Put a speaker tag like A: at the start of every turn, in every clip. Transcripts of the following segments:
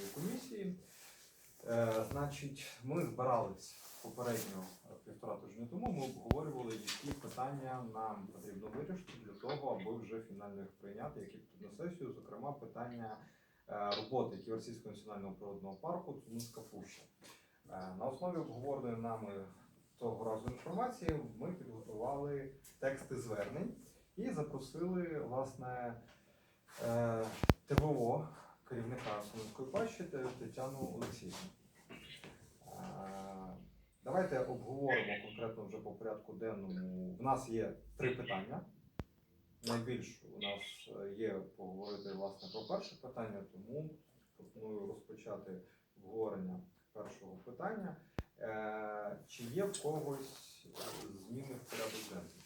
A: нашої комісії. Е, Значить, ми збирались попередньо півтора тижня тому. Ми обговорювали, які питання нам потрібно вирішити для того, аби вже фінально їх прийняти, які на сесію. Зокрема, питання е, роботи Ківерсійського національного природного парку Цуминська Пуща. Е, На основі обговореної нами того разу інформації ми підготували тексти звернень і запросили власне е, ТВО керівника Сумської пащі Тетяну Олексіївну. Давайте обговоримо конкретно вже по порядку денному. У нас є три питання. Найбільш у нас є поговорити власне про перше питання, тому пропоную розпочати обговорення першого питання. Е, Чи є в когось зміни в порядок денний?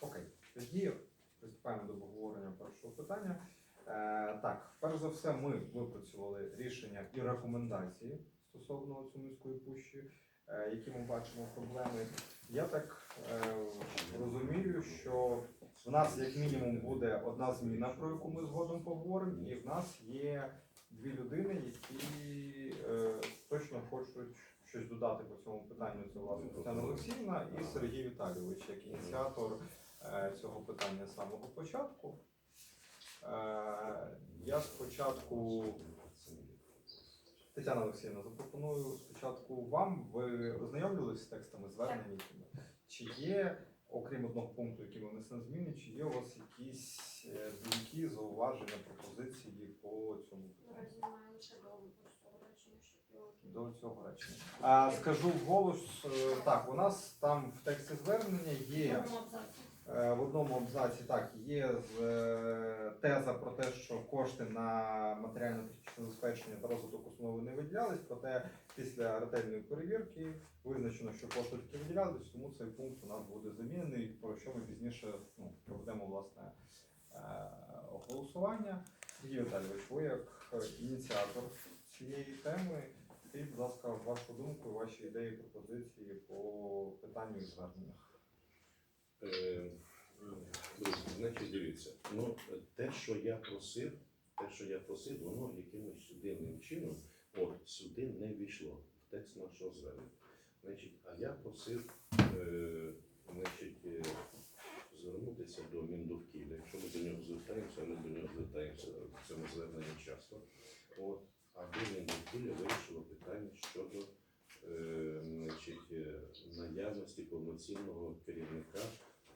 A: Окей, тоді приступаємо до обговорення першого питання. Е, так, перш за все, ми випрацювали рішення і рекомендації стосовно Цумівської пущі, е, які ми бачимо проблеми. Я так е, розумію, що в нас як мінімум буде одна зміна, про яку ми згодом поговоримо, і в нас є дві людини, які точно хочуть щось додати по цьому питанню. Це власне Тетяна Олексіївна і Сергій Віталійович, як ініціатор цього питання з самого початку. Е, Я спочатку, Тетяна Олексіївна, запропоную спочатку вам. Ви ознайомлювалися з текстами звернень? якими? Чи є, окрім одного пункту, який ми внесли зміни, чи є у вас якісь е, думки, зауваження, пропозиції по цьому питанню?
B: Немає лише до цього речення.
A: А, скажу вголос, е, так, у нас там в тексті звернення є. Е, В одному абзаці так є е, теза про те, що кошти на матеріально-технічне забезпечення та розвиток основи не виділялись, проте після ретельної перевірки визначено, що кошти таки виділялись, тому цей пункт у нас буде замінений, про що ми пізніше ну, проведемо власне е, голосування. Сергій Віталійович, ви як ініціатор цієї теми, скажіть, будь ласка, вашу думку, ваші ідеї, пропозиції по питанню і зверненнях.
C: Е, Друзі, значить, дивіться, ну те, що я просив, те, що я просив, воно якимось дивним чином от, сюди не війшло в текст нашого звернення. Значить, а я просив е, значить, е, звернутися до Міндовкілля. Якщо ми до нього звертаємося, ми до нього звертаємося в цьому зверненні часто. От, аби Міндовкілля вирішило питання щодо значить, наявності повноцінного керівника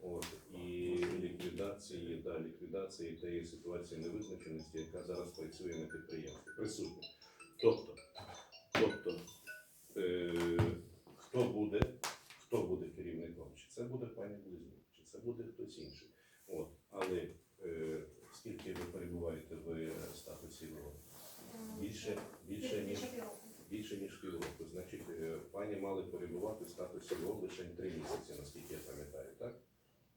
C: От, і ліквідації, да, ліквідації тієї ситуації невизначеності, яка зараз працює на підприємстві. Присутня. Тобто, тобто е, хто буде, хто буде керівником? Чи це буде пані Близнюк, чи це буде хтось інший? От, але е, скільки ви перебуваєте в статусі ВО? Більше, більше ніж більше ніж півроку. Значить, е, пані мали перебувати в статусі ВО лише три місяці, наскільки я пам'ятаю, так?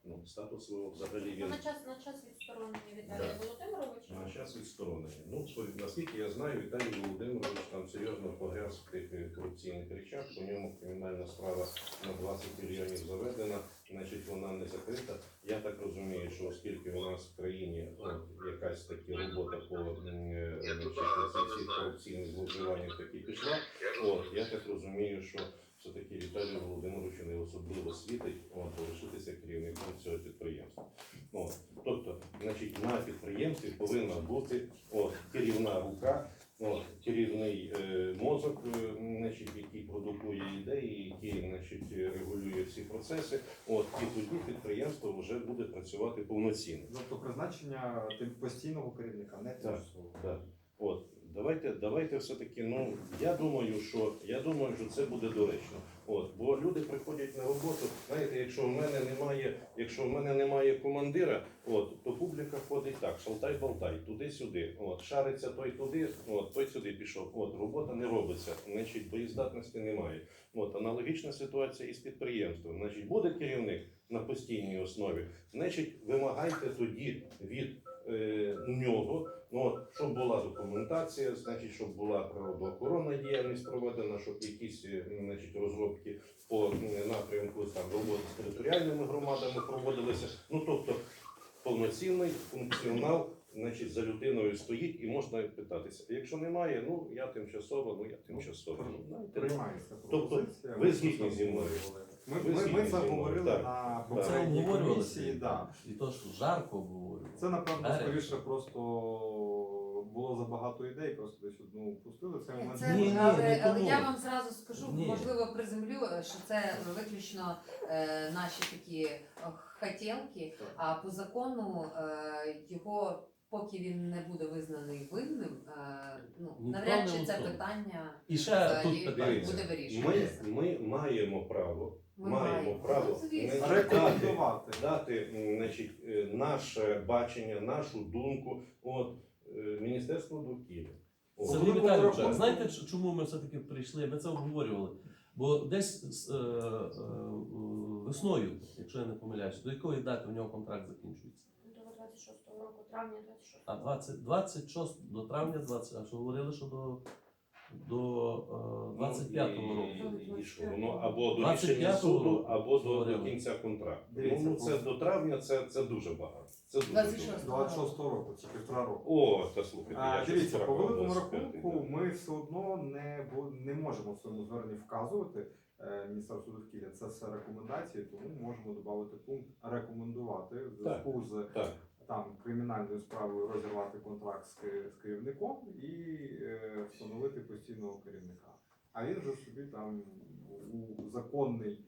C: Ну, статус ВО взагалі він
B: На час, на час відсторонення Віталія Володимировича.
C: на час відсторонення. Ну, наскільки я знаю, Віталій Володимирович там серйозно погряз в тих е, корупційних речах. По ньому кримінальна справа на 20 мільйонів заведена, значить вона не закрита. Я так розумію, що оскільки у нас в країні от, якась такі робота по е, значить, ці всі корупційні такі пішла, от, я так розумію, що все-таки Віталію Володимировичу не особливо світить от, залишитися керівником цього підприємства. От, тобто, значить, на підприємстві повинна бути от, керівна рука, от, керівний е, мозок, е, значить, який продукує ідеї, який значить, регулює всі процеси. От, і тоді підприємство вже буде працювати повноцінно.
A: Тобто призначення тим- постійного керівника, не
C: Так,
A: тимчасового.
C: Так. От, давайте, давайте все-таки, ну, я думаю, що я думаю, що це буде доречно. От, бо люди приходять на роботу. Знаєте, якщо в мене немає, якщо в мене немає командира, от, то публіка ходить так, шалтай-болтай, туди-сюди. От, шариться той туди, от, той сюди пішов. От, робота не робиться, значить, боєздатності немає. От, аналогічна ситуація із підприємством. Значить, буде керівник на постійній основі, значить, вимагайте тоді від е, нього. От, щоб була документація, значить, щоб була природоохоронна діяльність проведена, щоб якісь е, значить, розробки по напрямку там, роботи з територіальними громадами проводилися. Ну, тобто, повноцінний функціонал значить, за людиною стоїть і можна питатися. Якщо немає, ну я тимчасово, ну я тимчасово. Ну, ну,
A: Приймається
C: Тобто, ви згідні зі мною?
A: Ми, ми, ми
C: так.
A: на
C: Так.
D: Це обговорювали
A: комісії. Да.
D: І то, що жарко обговорювали.
A: Це, напевно, скоріше просто було забагато ідей, просто десь одну пустили. Це момент.
E: Це,
D: Ні, ні,
E: але, але я вам зразу скажу,
D: Ні.
E: можливо, приземлю, що це виключно е, наші такі е, хотілки,
A: Так.
E: а по закону е, його, поки він не буде визнаний винним, е, ну, навряд чи це питання
D: І ще тут
E: буде
D: питання.
C: Ми, ми маємо право,
E: Ми
C: маємо
E: маємо.
C: право
E: Ну,
C: дати,
A: Рекомендувати.
C: дати значить, е, наше бачення, нашу думку от, е, Міністерству довкілля.
D: Сергій Віталійович, знаєте, чому ми все-таки прийшли? Ми це обговорювали. Бо десь з, е, е, весною, якщо я не помиляюсь, до якої дати у нього контракт закінчується?
B: До 26 року, травня 26
D: А 20, 26 до травня 20, а що говорили, що до, до е, 25-го року.
C: Ну, І, і що? Ну, або до
D: 25-го
C: рішення суду,
D: року
C: або до, до
D: говорили.
C: кінця контракту.
A: Дивіться,
C: ну, це до травня, це, це дуже багато. Це дуже
E: 26.
C: багато.
A: 26 року, це півтора року.
C: О, та слухайте,
A: А,
C: щось
A: дивіться, по великому
C: 25,
A: рахунку ми все одно не, бу- не можемо в своєму зверненні вказувати е, Міністерству довкілля. Це все рекомендації, тому можемо додати пункт рекомендувати в зв'язку з
C: Так.
A: там кримінальною справою розірвати контракт з, ки- з керівником і е, встановити постійного керівника. А він же собі там у законний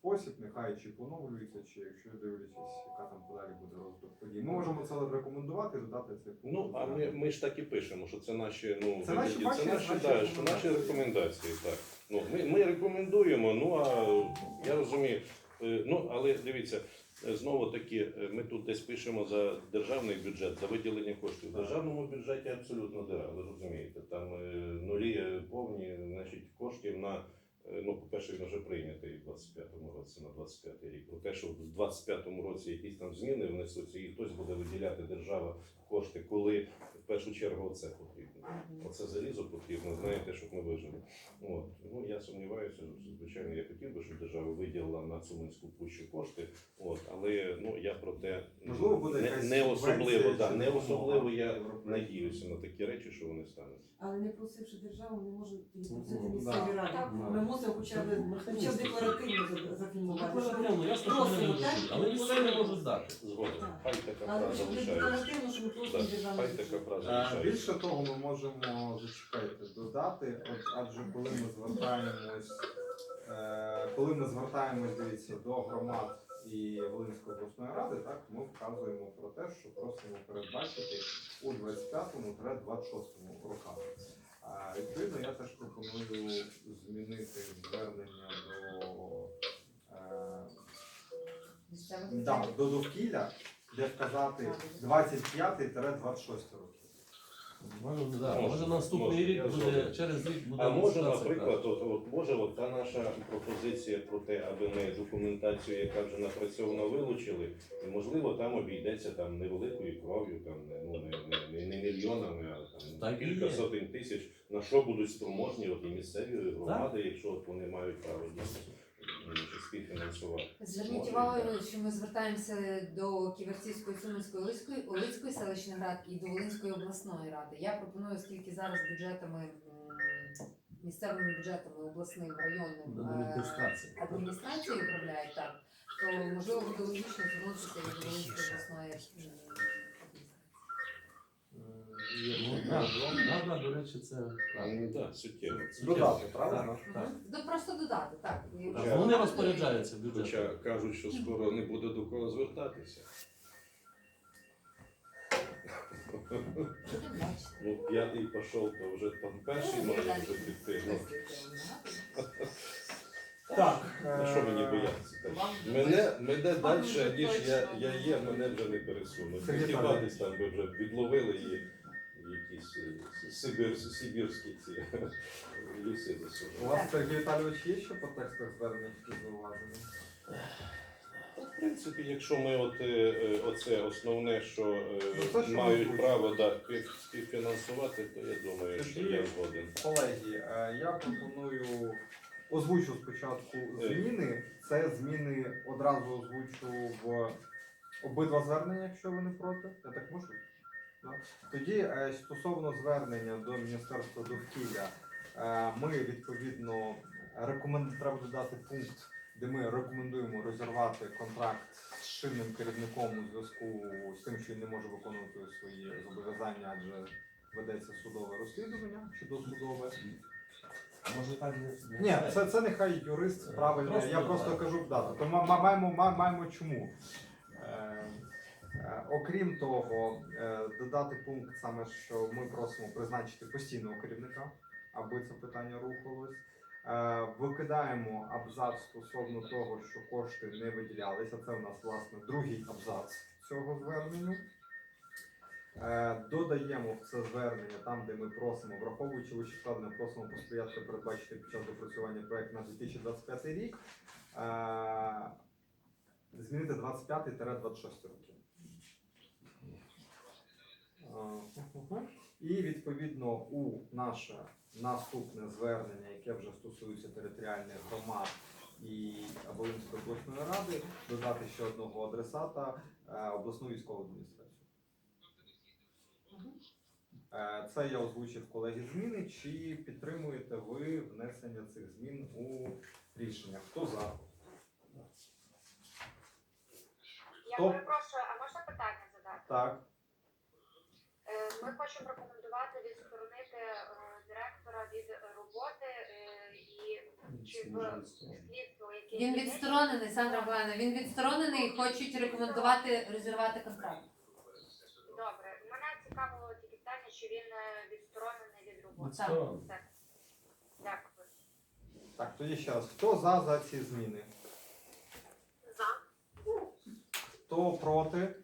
A: спосіб, нехай чи поновлюється, чи якщо дивлячись, яка там подалі буде розвиток подій. Ми можемо це рекомендувати, додати цей пункт.
C: Ну а ми, ми ж так і пишемо, що це наші ну
A: це наші, бачення,
C: це наші, да, що наші
A: рекомендації.
C: Так ну ми, ми рекомендуємо. Ну а я розумію, е, ну але дивіться. Е, Знову таки, е, ми тут десь пишемо за державний бюджет, за виділення коштів. В державному бюджеті абсолютно дира, ви розумієте, там нулі повні значить, коштів на, ну, по-перше, він вже прийнятий 25 це на 25 рік. Про те, що в 25-му році якісь там зміни внесуться, і хтось буде виділяти держава кошти, коли першу чергу це потрібно. Оце залізо потрібно, знаєте, щоб ми вижили. От. Ну, я сумніваюся, звичайно, я хотів би, щоб держава виділила на Цуманську пущу кошти. От, але ну, я про те
A: Можливо, буде
C: не, не особливо, да, не особливо я надіюся на такі речі, що вони стануться.
F: Але не просивши державу, не може тоді просити
D: Ну,
F: місцеві ради. Ми мусимо хоча б хоча б декларативно за-
D: Ну,
F: зафільмувати.
D: дадуть, але місцеві можуть дати.
C: Згодом. Хай така фраза лишається.
F: Що ми просимо
C: Так,
F: державну
C: Хай така фраза
A: Е,
C: лишається.
A: Більше того, ми можемо зачекайте додати, от, адже коли ми звертаємось, е, коли ми звертаємось, дивіться, до громад і Волинської обласної ради, так ми вказуємо про те, що просимо передбачити у 25-26 роках. А, відповідно, я теж пропоную змінити звернення до, е,
E: Місцевих
A: да, до довкілля, де вказати 25-26 років.
D: Може, да,
C: Може,
D: може наступний
C: може,
D: рік буде, через рік буде.
C: А може, наприклад, от, от може, от та наша пропозиція про те, аби ми документацію, яка вже напрацьована, вилучили, і можливо там обійдеться там невеликою кров'ю, там не ну не, не, не, не мільйонами, а там
D: Так і
C: кілька
D: є.
C: сотень тисяч. На що будуть спроможні от і місцеві громади, якщо от вони мають право дійсно м, співфінансувати.
E: Зверніть увагу, що ми звертаємося до Ківерцівської, Сумської, Олицької, Олицької селищної ради і до Волинської обласної ради. Я пропоную, оскільки зараз бюджетами м, місцевими бюджетами обласним районним
D: До
E: е,
D: адміністрації.
E: адміністрації управляють так, то можливо буде логічно звернутися і до Волинської обласної м, адміністрації.
D: Ну, до речі, це правильно.
C: Ну, так, суттєво.
A: Додати, правильно?
D: Так.
E: Ну, просто додати, так.
D: Так, Вони розпоряджаються
C: Хоча кажуть, що скоро не буде до кого звертатися. Ну, п'ятий пішов, то вже там перший може вже піти. Ну,
A: Так.
C: а що мені боятися? Так, Мене, мене далі, ніж я, я є, мене вже не пересунуть.
A: Сергій
C: Хіба
A: Павлович.
C: десь там би вже відловили і е, сибір, сибірські ці ліси
A: У вас, Сергій Віталійович, є ще по текстах звернення які зауваження?
C: В принципі, якщо ми от, е, е, оце основне, що е,
A: Ну, це, що
C: мають право да, спів- співфінансувати, то я думаю, що
A: Тоді-
C: я згоден.
A: Колеги, е, я пропоную озвучу спочатку зміни. Це зміни одразу озвучу в обидва звернення, якщо ви не проти. Я так можу? Тоді е, стосовно звернення до Міністерства довкілля, е, ми відповідно рекомен... треба додати пункт, де ми рекомендуємо розірвати контракт з чинним керівником у зв'язку з тим, що він не може виконувати свої зобов'язання, адже ведеться судове розслідування чи досудове.
D: Може так не,
A: Ні, це, це нехай юрист правильно.
D: Просто
A: я просто кажу дату. То ма- ма- маємо, ма- маємо чому. Е, окрім того, е, додати пункт саме, що ми просимо призначити постійного керівника, аби це питання рухалось. Е, викидаємо абзац стосовно того, що кошти не виділялися. Це у нас власне другий абзац цього звернення. Додаємо в це звернення там, де ми просимо, враховуючи вищескладне, просимо посприяти передбачити під час допрацювання проекту на 2025 рік. Змінити 25-26 років. Е, І відповідно у наше наступне звернення, яке вже стосується територіальних громад і Волинської обласної ради, додати ще одного адресата е, обласну військову адміністрацію. Е, Це я озвучив колеги зміни. Чи підтримуєте ви внесення цих змін у рішення? Хто за?
G: Я перепрошую, а можна питання задати?
A: Так.
G: Е, Ми хочемо рекомендувати відсторонити е, директора від роботи е, і чи в слідство, яке
E: Він відсторонений, Сандра Миколаївна, він відсторонений і хочуть рекомендувати розірвати контракт.
G: Добре, мене цікавило тільки питання, чи він відсторонений від роботи. Все. Дякую.
A: Так, тоді ще раз. Хто за за ці зміни?
G: За.
A: Хто проти?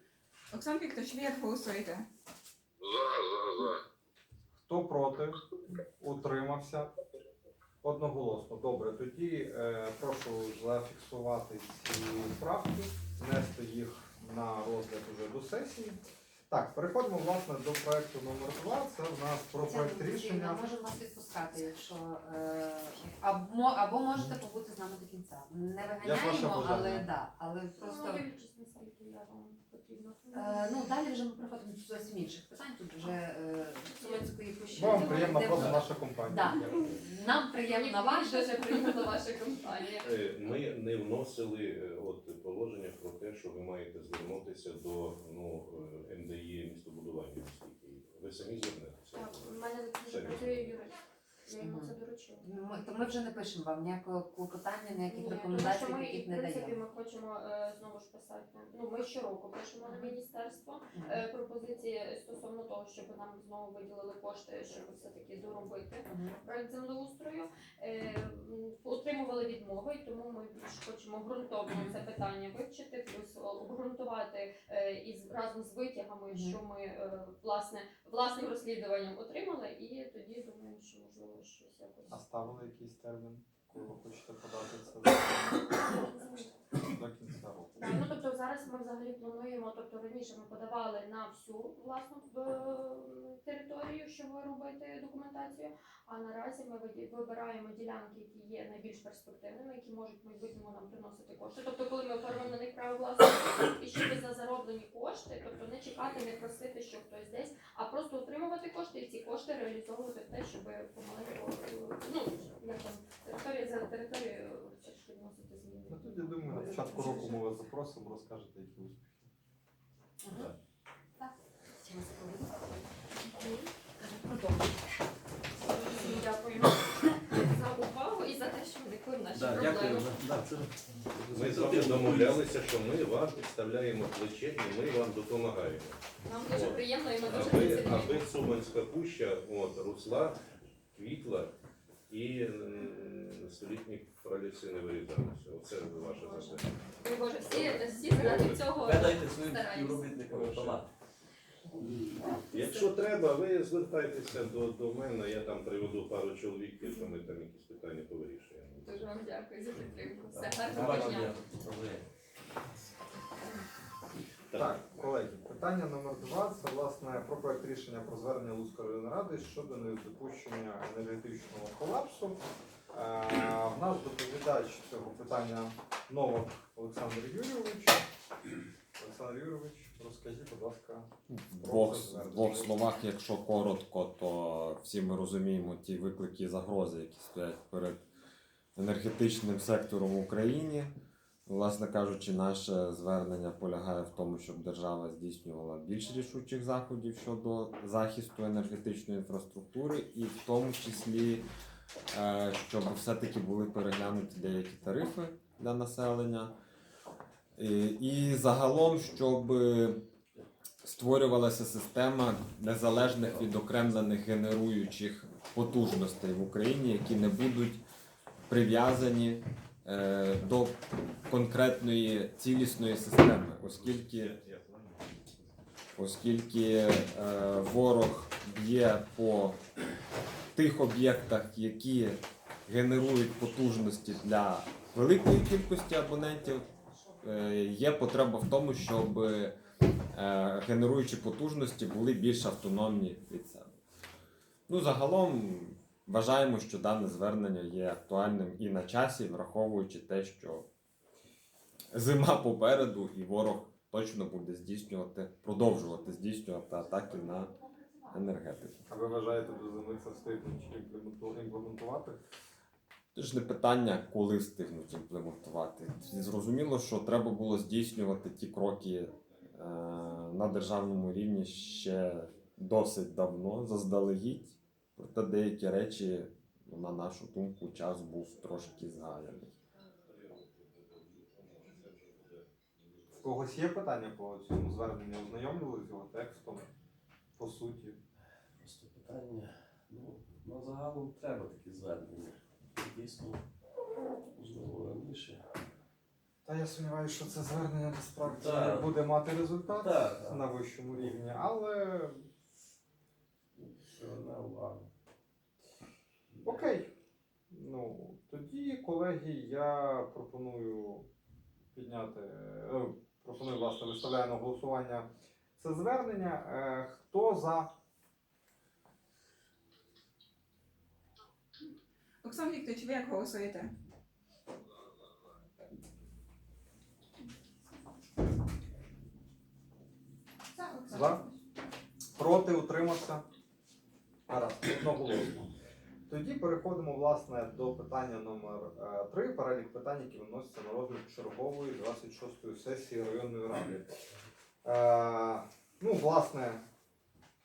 H: Оксан Вікторович, ви як голосуєте?
A: Хто проти? Утримався? Одноголосно. Добре, тоді е, прошу зафіксувати ці правки, внести їх на розгляд уже до сесії. Так, переходимо власне до проекту номер 2 Це в нас про проект рішення.
E: Олексіївна, Можемо вас відпускати, якщо е, або, або можете побути з нами до кінця. Не
A: ваше
E: виганяємо, але да, але просто.
B: Ну, дивлячись, наскільки я вам потрібно.
E: Е, ну далі вже ми зовсім інших питань. Тут вже е, Сумицької пущі.
A: Вам приємна
E: Де-
A: просто наша компанія.
E: Да. Нам приємна ваша.
B: дуже приємна ваша компанія.
C: Е, Ми не вносили е, от положення про те, що ви маєте звернутися до ну, е, МДІ містобудування. Ви самі звернетеся.
B: Так, у мене
C: Все
B: дуже працює юрист. Я йому це доручила.
E: Ми, то ми вже не пишемо вам ніякого клопотання, ніяких
B: Ні, тому
E: рекомендацій,
B: що ми,
E: яких
B: в принципі,
E: даємо.
B: ми хочемо е, знову ж писати. Ну, ми щороку пишемо на міністерство е, пропозиції стосовно того, щоб нам знову виділили кошти, щоб все-таки доробити
E: Мгм.
B: проект землеустрою. Е, Отримували відмови, і тому ми більш хочемо ґрунтовно це питання вивчити, плюс обґрунтувати е, із разом з витягами, що ми е, власне власним розслідуванням отримали, і тоді думаємо, що можливо щось якось.
A: А ставили якийсь термін, ви хочете подати це до кінця року?
B: Ну тобто зараз ми взагалі плануємо, тобто раніше ми подавали на всю власну е, територію, щоб робити документацію. А наразі ми вибираємо ділянки, які є найбільш перспективними, які можуть в майбутньому нам приносити кошти. Тобто, коли ми на них право власності, і щоб за зароблені кошти, тобто не чекати, не просити, що хтось десь, а просто отримувати кошти і ці кошти реалізовувати в те, щоб помаленьку, ну як там територія за територією все ж вносити зміни.
A: Ну тоді думаю, на початку року ми вас запросимо, розкажете, які успіхи.
E: Ага. Так. Чи ми закрили? Продовжуй.
B: Дякую за увагу і за те, що вникли в наші
D: Да, дякую. Да, це
C: Ми з вами домовлялися, що ми вам підставляємо плече і ми вам допомагаємо.
B: Нам дуже
C: От.
B: приємно і ми дуже
C: Аби,
B: цінуємо.
C: аби Суманська пуща от, росла, квітла і м, столітні проліси не вирізалися. Оце ваше завдання.
B: Ой, Боже, всі, всі заради цього
D: Передайте своїм
B: стараємося.
D: співробітникам палати.
C: Якщо треба, ви звертайтеся до, до мене, я там приведу пару чоловік, і ми там якісь питання повирішуємо.
B: Дуже вам дякую за підтримку. Все, гарного дня.
A: Так, колеги, питання номер два це власне про проект рішення про звернення Луцької районної ради щодо недопущення енергетичного колапсу. Е, в нас доповідач цього питання Новак Олександр Юрійович. Олександр Юрович, розкажіть, будь ласка,
I: В двох, в двох словах, якщо коротко, то всі ми розуміємо ті виклики і загрози, які стоять перед енергетичним сектором в Україні. Власне кажучи, наше звернення полягає в тому, щоб держава здійснювала більш рішучих заходів щодо захисту енергетичної інфраструктури, і в тому числі, е, щоб все-таки були переглянуті деякі тарифи для населення. І, загалом, щоб створювалася система незалежних відокремлених генеруючих потужностей в Україні, які не будуть прив'язані е, до конкретної цілісної системи, оскільки, оскільки е, ворог б'є по тих об'єктах, які генерують потужності для великої кількості абонентів, е, є потреба в тому, щоб е, генеруючі потужності були більш автономні від себе. Ну, загалом вважаємо, що дане звернення є актуальним і на часі, враховуючи те, що зима попереду, і ворог точно буде здійснювати, продовжувати здійснювати атаки на енергетику.
A: а ви вважаєте до зими це встигнуть імплементу- імплементувати?
I: Це ж не питання, коли встигнуть імплементувати. Зрозуміло, що треба було здійснювати ті кроки е, на державному рівні ще досить давно, заздалегідь. Проте деякі речі, на нашу думку, час був трошки згаяний.
A: В когось є питання по цьому зверненню? Ознайомлювали з його текстом, по суті.
D: Просто питання. Ну, ну загалом треба такі звернення. Дійсно, можливо, раніше.
A: Та я сумніваюся, що це звернення насправді
D: Так.
A: буде мати результат
D: Так, так.
A: на вищому рівні, але
D: Приверне увагу.
A: Окей. Ну, тоді, колеги, я пропоную підняти, е, пропоную, власне, виставляю на голосування це звернення. Е, Хто за?
H: Оксан Вікторович, ви як голосуєте? За.
A: Проти утримався. Гаразд, одноголосно. Тоді переходимо власне до питання номер 3 перелік питань, які виносяться на розгляд чергової 26-ї сесії районної ради. Е, ну, власне,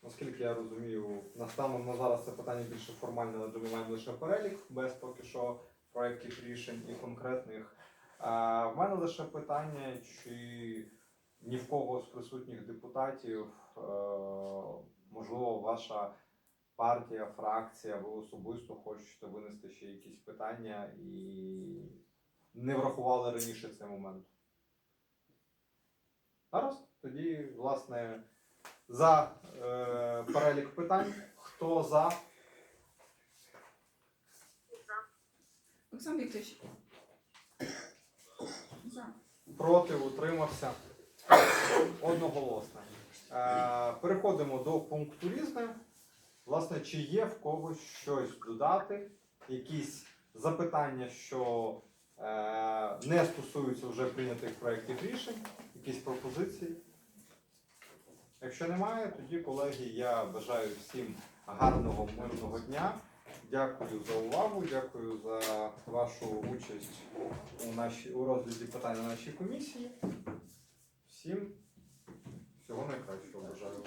A: наскільки я розумію, на станом на зараз це питання більше формальне, адже ми маємо лише перелік, без поки що проєктів рішень і конкретних. Е, в мене лише питання, чи ні в кого з присутніх депутатів, е, можливо, ваша партія, фракція, ви особисто хочете винести ще якісь питання і не врахували раніше цей момент. Зараз тоді, власне, за е, перелік питань. Хто за?
H: Оксан Вікторович. За.
A: Проти, утримався. Одноголосно. Е, переходимо до пункту різне. Власне, чи є в когось щось додати, якісь запитання, що е, не стосуються вже прийнятих проєктів рішень, якісь пропозиції? Якщо немає, тоді, колеги, я бажаю всім гарного мирного дня. Дякую за увагу, дякую за вашу участь у, нашій, у розгляді питань на нашій комісії. Всім всього найкращого бажаю.